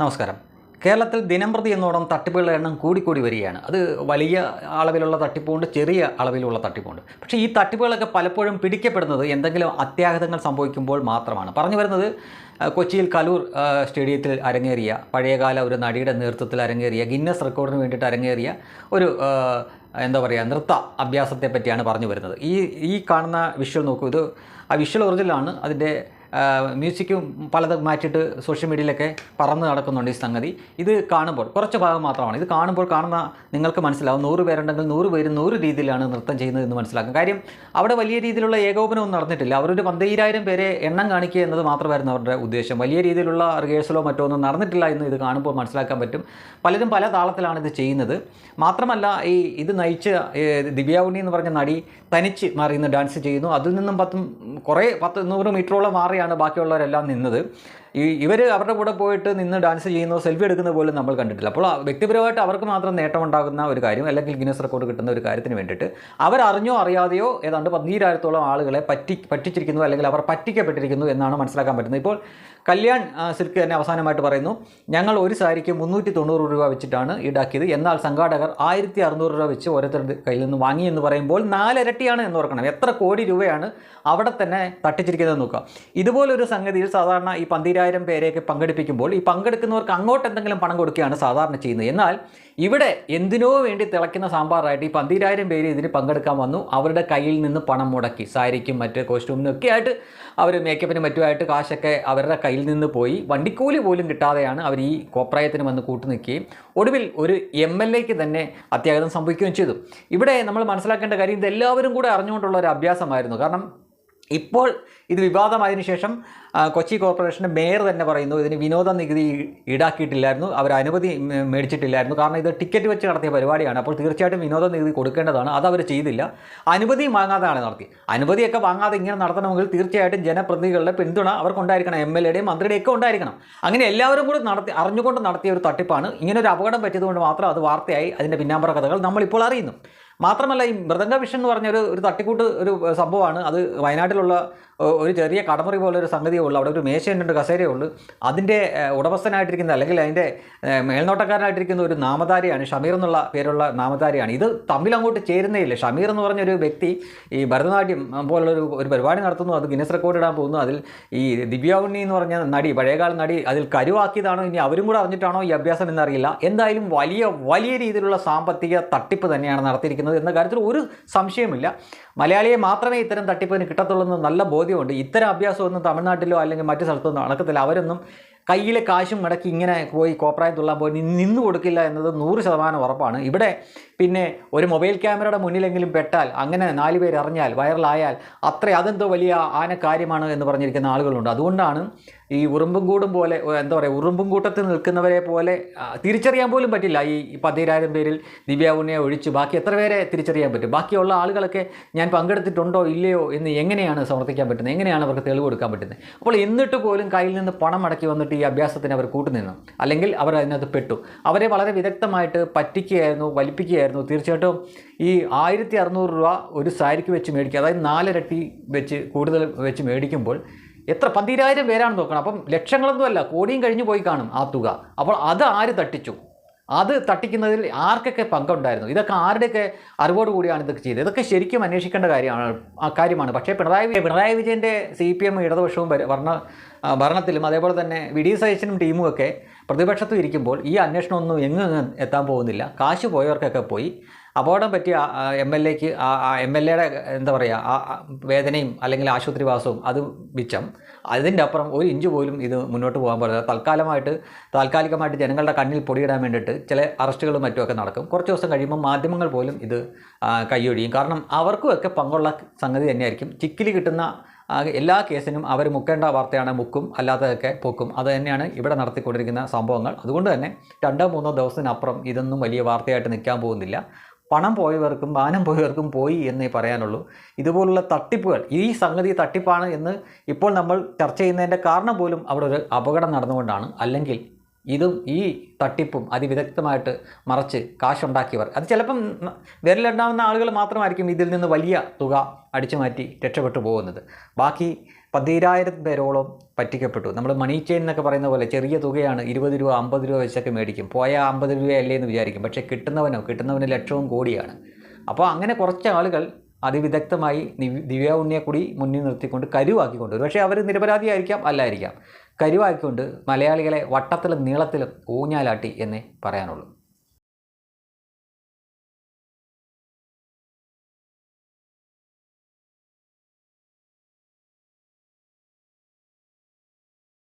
നമസ്കാരം. കേരളത്തിൽ ദിനംപ്രതി എന്നോടം തട്ടിപ്പുകളുടെ എണ്ണം കൂടിക്കൂടി വരികയാണ്. അത് വലിയ അളവിലുള്ള തട്ടിപ്പുണ്ട് ചെറിയ അളവിലുള്ള തട്ടിപ്പുണ്ട്. പക്ഷേ ഈ തട്ടിപ്പുകളൊക്കെ പലപ്പോഴും പിടിക്കപ്പെടുന്നത് എന്തെങ്കിലും അത്യാഹിതങ്ങൾ സംഭവിക്കുമ്പോൾ മാത്രമാണ്. പറഞ്ഞു വരുന്നത് കൊച്ചിയിൽ കലൂർ സ്റ്റേഡിയത്തിൽ അരങ്ങേറിയ പഴയകാല ഒരു നടിയുടെ നേതൃത്വത്തിൽ അരങ്ങേറിയ ഗിന്നസ് റെക്കോർഡിന് വേണ്ടിയിട്ട് അരങ്ങേറിയ ഒരു എന്താ പറയുക നൃത്ത അഭ്യാസത്തെ പറ്റിയാണ് പറഞ്ഞു വരുന്നത്. ഈ ഈ കാണുന്ന വിഷ്വൽ നോക്കൂ. ഇത് ആ വിഷ്വൽ ഒറിജിനലാണ് അതിന്റെ മ്യൂസിക്കും പലതും മാറ്റിയിട്ട് സോഷ്യൽ മീഡിയയിലൊക്കെ പറന്ന് നടക്കുന്നുണ്ട് ഈ സംഗതി. ഇത് കാണുമ്പോൾ കുറച്ച് ഭാഗം മാത്രമാണ്. ഇത് കാണുമ്പോൾ കാണുന്ന നിങ്ങൾക്ക് മനസ്സിലാവും. നൂറ് പേരുണ്ടെങ്കിൽ നൂറ് പേര് നൂറ് രീതിയിലാണ് നൃത്തം ചെയ്യുന്നത് എന്ന് മനസ്സിലാക്കും. കാര്യം അവിടെ വലിയ രീതിയിലുള്ള ഏകോപനമൊന്നും നടന്നിട്ടില്ല. അവരൊരു പന്തീരായിരം പേരെ എണ്ണം കാണിക്കുക എന്നത് മാത്രമായിരുന്നു അവരുടെ ഉദ്ദേശം. വലിയ രീതിയിലുള്ള റിഹേഴ്സലോ മറ്റോ ഒന്നും നടന്നിട്ടില്ല എന്ന് ഇത് കാണുമ്പോൾ മനസ്സിലാക്കാൻ പറ്റും. പലരും പല താളത്തിലാണ് ഇത് ചെയ്യുന്നത്. മാത്രമല്ല ഈ ഇത് നയിച്ച് ഏഹ്, ദിവ്യ ഉണ്ണി എന്ന് പറഞ്ഞ നടി തനിച്ച് മാറി ഡാൻസ് ചെയ്യുന്നു. അതിൽ നിന്നും പത്തും കുറേ പത്ത് നൂറ് മീറ്ററോളം മാറിയാണ് ബാക്കിയുള്ളവരെല്ലാം നിന്നത്. ഈ ഇവർ അവരുടെ കൂടെ പോയിട്ട് നിന്ന് ഡാൻസ് ചെയ്യുന്നോ സെൽഫി എടുക്കുന്ന പോലും നമ്മൾ കണ്ടിട്ടില്ല. അപ്പോൾ വ്യക്തിപരമായിട്ട് അവർക്ക് മാത്രം നേട്ടമുണ്ടാകുന്ന ഒരു കാര്യം അല്ലെങ്കിൽ ഗിന്നസ് റെക്കോർഡ് കിട്ടുന്ന ഒരു കാര്യത്തിന് വേണ്ടിയിട്ട് അറിഞ്ഞോ അറിയാതെയോ ഏതാണ്ട് പതിനീരായിരത്തോളം ആളുകളെ പറ്റി പറ്റിച്ചിരിക്കുന്നു അല്ലെങ്കിൽ അവർ പറ്റിക്കപ്പെട്ടിരിക്കുന്നു എന്നാണ് മനസ്സിലാക്കാൻ പറ്റുന്നത്. ഇപ്പോൾ കല്യാൺ സിൽക്ക് തന്നെ അവസാനമായിട്ട് പറയുന്നു ഞങ്ങൾ ഒരു സാരിക്ക് മുന്നൂറ്റി തൊണ്ണൂറ് രൂപ വെച്ചിട്ടാണ് ഈടാക്കിയത്. എന്നാൽ സംഘാടകർ ആയിരത്തി അറുന്നൂറ് രൂപ വെച്ച് ഓരോരുത്തരുടെ കയ്യിൽ നിന്ന് വാങ്ങി എന്ന് പറയുമ്പോൾ നാലിരട്ടിയാണ് എന്ന് ഓർക്കണം. എത്ര കോടി രൂപയാണ് അവിടെ തന്നെ തട്ടിച്ചിരിക്കുന്നത് നോക്കുക. ഇതുപോലൊരു സംഗതിയിൽ സാധാരണ ഈ പന്തിരായിരം പേരെയൊക്കെ പങ്കെടുപ്പിക്കുമ്പോൾ ഈ പങ്കെടുക്കുന്നവർക്ക് അങ്ങോട്ട് എന്തെങ്കിലും പണം കൊടുക്കുകയാണ് സാധാരണ ചെയ്യുന്നത്. എന്നാൽ ഇവിടെ എന്തിനോ വേണ്ടി തിളയ്ക്കുന്ന സാമ്പാറായിട്ട് ഈ പന്തിരായിരം പേര് ഇതിന് പങ്കെടുക്കാൻ വന്നു. അവരുടെ കയ്യിൽ നിന്ന് പണം മുടക്കി സാരിക്കും മറ്റ് കോസ്റ്റ്യൂമിനും ഒക്കെ ആയിട്ട് അവർ മേക്കപ്പിനും മറ്റുമായിട്ട് കാശൊക്കെ അവരുടെ കയ്യിൽ നിന്ന് പോയി. വണ്ടിക്കൂലി പോലും കിട്ടാതെയാണ് അവർ ഈ കോപ്രായത്തിന് വന്ന് കൂട്ടു നിൽക്കുകയും ഒടുവിൽ ഒരു എം എൽ എക്ക് തന്നെ അത്യാഗതം സംഭവിക്കുകയും ചെയ്തു. ഇവിടെ നമ്മൾ മനസ്സിലാക്കേണ്ട കാര്യം ഇതെല്ലാവരും കൂടെ അറിഞ്ഞുകൊണ്ടുള്ള ഒരു അഭ്യാസമായിരുന്നു. കാരണം ഇപ്പോൾ ഇത് വിവാദമായതിനു ശേഷം കൊച്ചി കോർപ്പറേഷന്റെ മേയർ തന്നെ പറയുന്നു ഇതിന് വിനോദ നികുതി ഈടാക്കിയിട്ടില്ലായിരുന്നു അവർ അനുമതി മേടിച്ചിട്ടില്ലായിരുന്നു കാരണം ഇത് ടിക്കറ്റ് വെച്ച് നടത്തിയ പരിപാടിയാണ് അപ്പോൾ തീർച്ചയായിട്ടും വിനോദ നികുതി കൊടുക്കേണ്ടതാണ് അത് അവർ ചെയ്തില്ല. അനുമതി വാങ്ങാതെയാണ് നടത്തി അനുമതിയൊക്കെ വാങ്ങാതെ ഇങ്ങനെ നടത്തണമെങ്കിൽ തീർച്ചയായിട്ടും ജനപ്രതിനിധികളുടെ പിന്തുണ അവർക്കുണ്ടായിരിക്കണം എം എൽ എയുടെയും മന്ത്രിയുടെയും ഒക്കെ ഉണ്ടായിരിക്കണം. അങ്ങനെ എല്ലാവരും കൂടി നടത്തി അറിഞ്ഞുകൊണ്ട് നടത്തിയ ഒരു തട്ടിപ്പാണ്. ഇങ്ങനെ ഒരു അപകടം പറ്റിയതുകൊണ്ട് മാത്രം അത് വാർത്തയായി അതിന്റെ പിന്നാമ്പറ കഥകൾ നമ്മളിപ്പോൾ അറിയുന്നു. മാത്രമല്ല ഈ മൃദംഗ വിഷൻ എന്ന് പറഞ്ഞ ഒരു ഒരു തട്ടിക്കൂട്ട് ഒരു സംഭവമാണ്. അത് വയനാട്ടിലുള്ള ഒരു ചെറിയ കടമുറി പോലെ ഒരു സംഗതിയേ ഉള്ളൂ. അവിടെ ഒരു മേശയുണ്ട് കസേരയേ ഉള്ളൂ. അതിന്റെ ഉടമസ്ഥനായിട്ടിരിക്കുന്ന അല്ലെങ്കിൽ അതിന്റെ മേൽനോട്ടക്കാരനായിട്ടിരിക്കുന്ന ഒരു നാമധാരിയാണ് ഷമീർ എന്നുള്ള പേരുള്ള നാമധാരിയാണ്. ഇത് തമ്മിൽ അങ്ങോട്ട് ചേരുന്നേയില്ല. ഷമീർ എന്ന് പറഞ്ഞൊരു വ്യക്തി ഈ ഭരതനാട്യം പോലുള്ളൊരു ഒരു പരിപാടി നടത്തുന്നു. അത് ഗിന്നസ് റെക്കോർഡ് ഇടാൻ പോകുന്നു. അതിൽ ഈ ദിവ്യ എന്ന് പറഞ്ഞ നടി പഴയകാല നടി അതിൽ കരുവാക്കിയതാണോ ഇനി അവരും കൂടെ അറിഞ്ഞിട്ടാണോ ഈ അഭ്യാസം എന്നറിയില്ല. എന്തായാലും വലിയ വലിയ രീതിയിലുള്ള സാമ്പത്തിക തട്ടിപ്പ് തന്നെയാണ് നടത്തിയിരിക്കുന്നത്. എന്ന കാര്യത്തിൽ ഒരു സംശയമില്ല മലയാളിയെ മാത്രമേ ഇത്തരം തട്ടിപ്പിന് കിട്ടത്തുള്ളൂ നല്ല ബോധ്യമുണ്ട്. ഇത്തരം അഭ്യാസമൊന്നും തമിഴ്നാട്ടിലോ അല്ലെങ്കിൽ മറ്റു സ്ഥലത്തൊന്നും നടക്കത്തില്ല. അവരൊന്നും കയ്യിലെ കാശും മുടക്കി ഇങ്ങനെ പോയി കോപ്രായം തുള്ളാൻ പോയി നിന്ന് കൊടുക്കില്ല എന്നത് നൂറ് ശതമാനം ഉറപ്പാണ്. ഇവിടെ പിന്നെ ഒരു മൊബൈൽ ക്യാമറയുടെ മുന്നിലെങ്കിലും പെട്ടാൽ അങ്ങനെ നാല് പേര് അറിഞ്ഞാൽ വൈറലായാൽ അത്ര അതെന്തോ വലിയ ആന കാര്യമാണ് എന്ന് പറഞ്ഞിരിക്കുന്ന ആളുകളുണ്ട്. അതുകൊണ്ടാണ് ഈ ഉറുമ്പും കൂടും പോലെ എന്താ പറയുക ഉറുമ്പും കൂട്ടത്തിൽ നിൽക്കുന്നവരെ പോലെ തിരിച്ചറിയാൻ പോലും പറ്റില്ല. ഈ പതിനായിരം പേരിൽ ദിവ്യ ഉണ്ണിയെ ഒഴിച്ച് ബാക്കി എത്ര പേരെ തിരിച്ചറിയാൻ പറ്റും? ബാക്കിയുള്ള ആളുകളൊക്കെ ഞാൻ പങ്കെടുത്തിട്ടുണ്ടോ ഇല്ലയോ എന്ന് എങ്ങനെയാണ് സമർത്ഥിക്കാൻ പറ്റുന്നത്? എങ്ങനെയാണ് അവർക്ക് തെളിവ് കൊടുക്കാൻ പറ്റുന്നത്? അപ്പോൾ എന്നിട്ട് പോലും കയ്യിൽ നിന്ന് പണം മടക്കി വന്നിട്ട് ഈ അഭ്യാസത്തിന് അവർ കൂട്ടുനിന്നു. അല്ലെങ്കിൽ അവർ അതിനകത്ത് പെട്ടു. അവരെ വളരെ വിദഗ്ധമായിട്ട് പറ്റിക്കുകയായിരുന്നു വലിപ്പിക്കുകയായിരുന്നു. തീർച്ചയായിട്ടും ഈ ആയിരത്തി അറുന്നൂറ് രൂപ ഒരു സാരിക്ക് വെച്ച് മേടിക്കുക അതായത് നാലിരട്ടി വെച്ച് കൂടുതൽ വെച്ച് മേടിക്കുമ്പോൾ എത്ര? പന്തിരായിരം പേരാണ് നോക്കണം. അപ്പം ലക്ഷങ്ങളൊന്നുമല്ല കോടിയും കഴിഞ്ഞ് പോയി കാണും ആ തുക. അപ്പോൾ അത് ആര് തട്ടിച്ചു? അത് തട്ടിക്കുന്നതിൽ ആർക്കൊക്കെ പങ്കുണ്ടായിരുന്നു? ഇതൊക്കെ ആരുടെയൊക്കെ അറിവോട് കൂടിയാണ് ഇതൊക്കെ ചെയ്തത്? ഇതൊക്കെ ശരിക്കും അന്വേഷിക്കേണ്ട കാര്യമാണ് കാര്യമാണ്. പക്ഷേ പിണറായി പിണറായി വിജയന്റെ സി പി എം ഇടതുപക്ഷവും ഭരണ ഭരണത്തിലും അതേപോലെ തന്നെ വി ഡി സതീശനും ടീമും ഒക്കെ പ്രതിപക്ഷത്തും ഇരിക്കുമ്പോൾ ഈ അന്വേഷണമൊന്നും എങ്ങും എത്താൻ പോകുന്നില്ല. കാശ് പോയവർക്കൊക്കെ പോയി. അപകടം പറ്റിയ എം എൽ എക്ക് എം എൽ എയുടെ എന്താ പറയുക ആ വേദനയും അല്ലെങ്കിൽ ആശുപത്രിവാസവും അത് മിച്ചം. അതിന്റെ അപ്പുറം ഒരു ഇഞ്ച് പോലും ഇത് മുന്നോട്ട് പോകാൻ പറ്റില്ല തൽക്കാലമായിട്ട് താൽക്കാലികമായിട്ട് ജനങ്ങളുടെ കണ്ണിൽ പൊടിയിടാൻ വേണ്ടിയിട്ട് ചില അറസ്റ്റുകളും മറ്റുമൊക്കെ നടക്കും. കുറച്ച് ദിവസം കഴിയുമ്പോൾ മാധ്യമങ്ങൾ പോലും ഇത് കൈയൊഴിയും. കാരണം അവർക്കുമൊക്കെ പങ്കുള്ള സംഗതി തന്നെയായിരിക്കും. ചിക്കിലി കിട്ടുന്ന എല്ലാ കേസിനും അവർ മുക്കേണ്ട വാർത്തയാണ് മുക്കും അല്ലാത്തതൊക്കെ പൊക്കും. അത് തന്നെയാണ് ഇവിടെ നടത്തിക്കൊണ്ടിരിക്കുന്ന സംഭവങ്ങൾ. അതുകൊണ്ട് തന്നെ രണ്ടോ മൂന്നോ ദിവസത്തിനപ്പുറം ഇതൊന്നും വലിയ വാർത്തയായിട്ട് നിൽക്കാൻ പോകുന്നില്ല. പണം പോയവർക്കും മാനം പോയവർക്കും പോയി എന്നേ പറയാനുള്ളൂ. ഇതുപോലുള്ള തട്ടിപ്പുകൾ ഈ സംഗതി തട്ടിപ്പാണ് എന്ന് ഇപ്പോൾ നമ്മൾ ചർച്ച ചെയ്യുന്നതിന്റെ കാരണം പോലും അവിടെ ഒരു അപകടം നടന്നുകൊണ്ടാണ്. അല്ലെങ്കിൽ ഇതും ഈ തട്ടിപ്പും അതിവിദഗ്ധമായിട്ട് മറച്ച് കാശുണ്ടാക്കിയവർ. അത് ചിലപ്പം വിരലുണ്ടാവുന്ന ആളുകൾ മാത്രമായിരിക്കും ഇതിൽ നിന്ന് വലിയ തുക അടിച്ചു മാറ്റി രക്ഷപ്പെട്ടു പോകുന്നത്. ബാക്കി പതിനായിരം പേരോളം പറ്റിക്കപ്പെട്ടു. നമ്മൾ മണി ചെയിൻ എന്നൊക്കെ പറയുന്ന പോലെ ചെറിയ തുകയാണ് ഇരുപത് രൂപ അമ്പത് രൂപ വെച്ചൊക്കെ മേടിക്കും. പോയ അമ്പത് രൂപയല്ലേ എന്ന് വിചാരിക്കും. പക്ഷേ കിട്ടുന്നവനോ കിട്ടുന്നവന് ലക്ഷവും കോടിയാണ്. അപ്പോൾ അങ്ങനെ കുറച്ച് ആളുകൾ അതിവിദഗ്ധമായി ദിവ്യ ദിവ്യ ഉണ്ണിയെക്കൂടി മുന്നിൽ നിർത്തിക്കൊണ്ട് കരുവാക്കിക്കൊണ്ട് പക്ഷേ അവർ നിരപരാധിയായിരിക്കാം അല്ലായിരിക്കാം. കരുവാക്കിക്കൊണ്ട് മലയാളികളെ വട്ടത്തിലും നീളത്തിലും ഊഞ്ഞാലാട്ടി എന്നേ പറയാനുള്ളൂ.